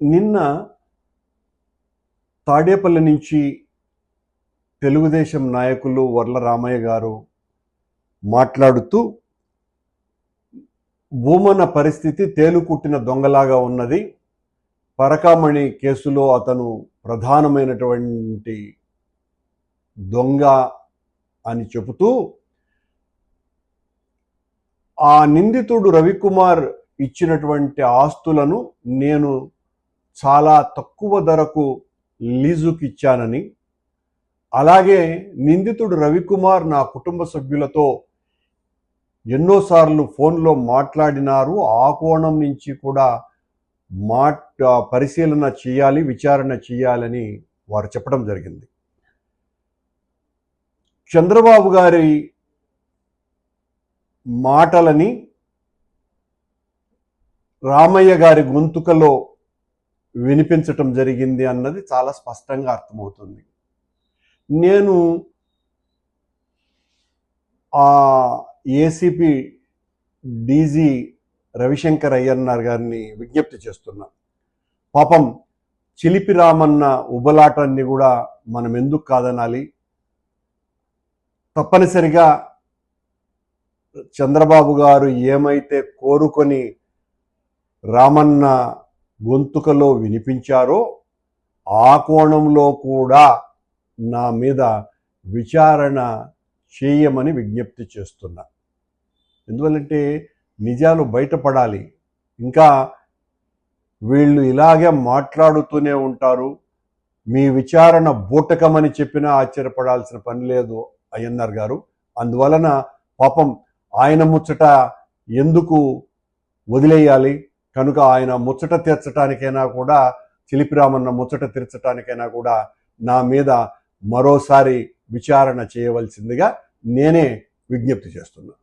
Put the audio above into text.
నిన్న తాడేపల్లి నుంచి తెలుగుదేశం నాయకులు వర్ల రామయ్య గారు మాట్లాడుతూ భూమన పరిస్థితి తేలుకుట్టిన దొంగలాగా ఉన్నది. పరకామణి కేసులో అతను ప్రధానమైనటువంటి దొంగ అని చెబుతూ ఆ నిందితుడు రవికుమార్ ఇచ్చినటువంటి ఆస్తులను నేను చాలా తక్కువ ధరకు లీజుకి ఇచ్చానని అలాగే నిందితుడు రవికుమార్ నా కుటుంబ సభ్యులతో ఎన్నోసార్లు ఫోన్లో మాట్లాడినారు. ఆ కోణం నుంచి కూడా మాట్ పరిశీలన చేయాలి విచారణ చేయాలని వారు చెప్పడం జరిగింది. చంద్రబాబు గారి మాటలని రామయ్య గారి గొంతుకలో వినిపించటం జరిగింది అన్నది చాలా స్పష్టంగా అర్థమవుతుంది. నేను ఆ ఏసీపీ డీజీ రవిశంకర్ అయ్యన్నార్ గారిని విజ్ఞప్తి చేస్తున్నా. పాపం చిలిపి రామన్న ఉబలాటాన్ని కూడా మనం ఎందుకు కాదనాలి? తప్పనిసరిగా చంద్రబాబు గారు ఏమైతే కోరుకొని రామన్న గొంతుకలో వినిపించారో ఆ కోణంలో కూడా నా మీద విచారణ చేయమని విజ్ఞప్తి చేస్తున్నా. ఎందువల్లంటే నిజాలు బయటపడాలి. ఇంకా వీళ్ళు ఇలాగే మాట్లాడుతూనే ఉంటారు. మీ విచారణ బూటకమని చెప్పినా ఆశ్చర్యపడాల్సిన పని లేదు అయ్యన్నార్ గారు. అందువలన పాపం ఆయన ముచ్చట ఎందుకు వదిలేయాలి? కనుక ఆయన ముచ్చట తీర్చడానికైనా కూడా చిలిపిరామన్న ముచ్చట తీర్చడానికైనా కూడా నా మీద మరోసారి విచారణ చేయవలసిందిగా నేనే విజ్ఞప్తి చేస్తున్నాను